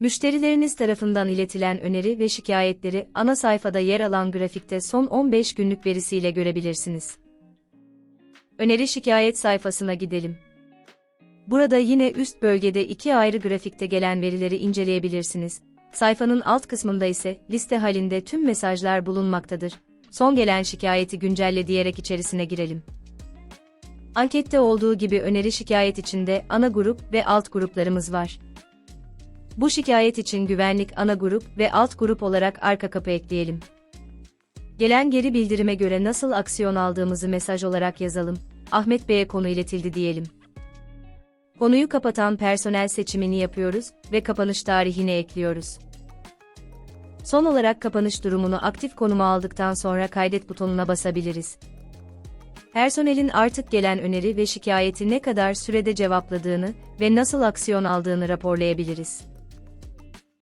Müşterileriniz tarafından iletilen öneri ve şikayetleri ana sayfada yer alan grafikte son 15 günlük verisiyle görebilirsiniz. Öneri şikayet sayfasına gidelim. Burada yine üst bölgede iki ayrı grafikte gelen verileri inceleyebilirsiniz. Sayfanın alt kısmında ise liste halinde tüm mesajlar bulunmaktadır. Son gelen şikayeti güncelle diyerek içerisine girelim. Ankette olduğu gibi öneri şikayet içinde ana grup ve alt gruplarımız var. Bu şikayet için güvenlik ana grup ve alt grup olarak arka kapı ekleyelim. Gelen geri bildirime göre nasıl aksiyon aldığımızı mesaj olarak yazalım. Ahmet Bey'e konu iletildi diyelim. Konuyu kapatan personel seçimini yapıyoruz ve kapanış tarihini ekliyoruz. Son olarak kapanış durumunu aktif konuma aldıktan sonra kaydet butonuna basabiliriz. Personelin artık gelen öneri ve şikayeti ne kadar sürede cevapladığını ve nasıl aksiyon aldığını raporlayabiliriz.